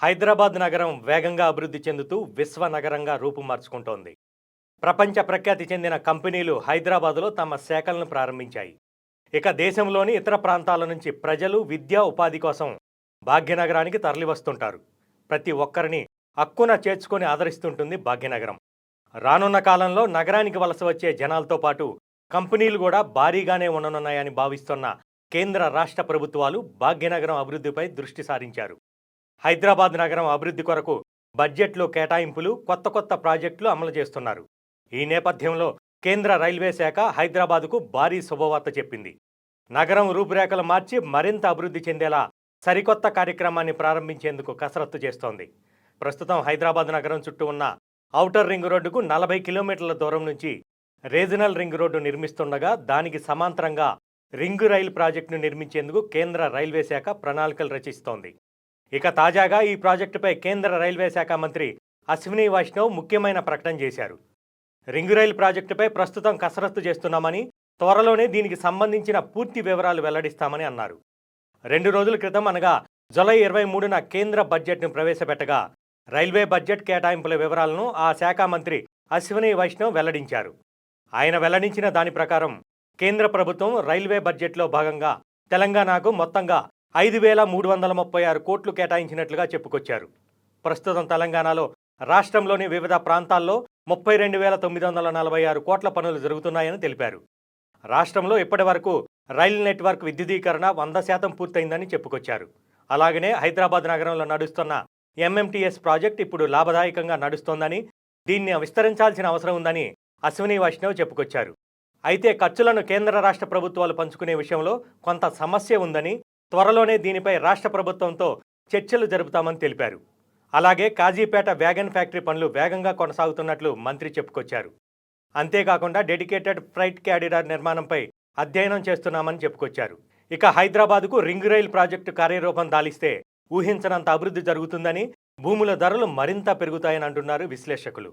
హైదరాబాద్ నగరం వేగంగా అభివృద్ధి చెందుతూ విశ్వ నగరంగా రూపుమార్చుకుంటోంది ప్రపంచ ప్రఖ్యాతి చెందిన కంపెనీలు హైదరాబాదులో తమ శాఖలను ప్రారంభించాయి. ఇక దేశంలోని ఇతర ప్రాంతాల నుంచి ప్రజలు విద్యా ఉపాధి కోసం భాగ్యనగరానికి తరలివస్తుంటారు. ప్రతి ఒక్కరిని హక్కున చేర్చుకొని ఆదరిస్తుంటుంది భాగ్యనగరం. రానున్న కాలంలో నగరానికి వలస వచ్చే జనాలతో పాటు కంపెనీలు కూడా భారీగానే ఉండనున్నాయని భావిస్తున్న కేంద్ర రాష్ట్ర ప్రభుత్వాలు భాగ్యనగరం అభివృద్ధిపై దృష్టి సారించారు. హైదరాబాద్ నగరం అభివృద్ధి కొరకు బడ్జెట్లో కేటాయింపులు కొత్త కొత్త ప్రాజెక్టులు అమలు చేస్తున్నారు. ఈ నేపథ్యంలో కేంద్ర రైల్వే శాఖ హైదరాబాద్కు భారీ శుభవార్త చెప్పింది. నగరం రూపురేఖలు మార్చి మరింత అభివృద్ధి చెందేలా సరికొత్త కార్యక్రమాన్ని ప్రారంభించేందుకు కసరత్తు చేస్తోంది. ప్రస్తుతం హైదరాబాద్ నగరం చుట్టూ ఉన్న ఔటర్ రింగ్ రోడ్డుకు నలభై కిలోమీటర్ల దూరం నుంచి రీజనల్ రింగ్ రోడ్డు నిర్మిస్తుండగా దానికి సమాంతరంగా రింగు రైలు ప్రాజెక్టును నిర్మించేందుకు కేంద్ర రైల్వే శాఖ ప్రణాళికలు రచిస్తోంది. ఇక తాజాగా ఈ ప్రాజెక్టుపై కేంద్ర రైల్వే శాఖ మంత్రి అశ్విని వైష్ణవ్ ముఖ్యమైన ప్రకటన చేశారు. రింగు రైలు ప్రాజెక్టుపై ప్రస్తుతం కసరత్తు చేస్తున్నామని త్వరలోనే దీనికి సంబంధించిన పూర్తి వివరాలు వెల్లడిస్తామని అన్నారు. రెండు రోజుల క్రితం అనగా జులై ఇరవై మూడున కేంద్ర బడ్జెట్ను ప్రవేశపెట్టగా రైల్వే బడ్జెట్ కేటాయింపుల వివరాలను ఆ శాఖ మంత్రి అశ్విని వైష్ణవ్ వెల్లడించారు. ఆయన వెల్లడించిన దాని ప్రకారం కేంద్ర ప్రభుత్వం రైల్వే బడ్జెట్లో భాగంగా తెలంగాణకు మొత్తంగా ఐదు వేల మూడు వందల ముప్పై ఆరు కోట్లు కేటాయించినట్లుగా చెప్పుకొచ్చారు. ప్రస్తుతం తెలంగాణలో రాష్ట్రంలోని వివిధ ప్రాంతాల్లో ముప్పై రెండు వేల తొమ్మిది వందల నలభై ఆరు కోట్ల పనులు జరుగుతున్నాయని తెలిపారు. రాష్ట్రంలో ఇప్పటి వరకు రైలు నెట్వర్క్ విద్యుదీకరణ వంద శాతం పూర్తయిందని చెప్పుకొచ్చారు. అలాగనే హైదరాబాద్ నగరంలో నడుస్తున్న ఎంఎంటీఎస్ ప్రాజెక్ట్ ఇప్పుడు లాభదాయకంగా నడుస్తోందని దీన్ని విస్తరించాల్సిన అవసరం ఉందని అశ్విని వైష్ణవ్ చెప్పుకొచ్చారు. అయితే ఖర్చులను కేంద్ర రాష్ట్ర ప్రభుత్వాలు పంచుకునే విషయంలో కొంత సమస్య ఉందని త్వరలోనే దీనిపై రాష్ట్ర ప్రభుత్వంతో చర్చలు జరుపుతామని తెలిపారు. అలాగే కాజీపేట వ్యాగన్ ఫ్యాక్టరీ పనులు వేగంగా కొనసాగుతున్నట్లు మంత్రి చెప్పుకొచ్చారు. అంతేకాకుండా డెడికేటెడ్ ఫ్రైట్ క్యారిడార్ నిర్మాణంపై అధ్యయనం చేస్తున్నామని చెప్పుకొచ్చారు. ఇక హైదరాబాద్కు రింగ్ రైల్ ప్రాజెక్టు కార్యరూపం దాలిస్తే ఊహించనంత అభివృద్ధి జరుగుతుందని భూముల ధరలు మరింత పెరుగుతాయని అంటున్నారు విశ్లేషకులు.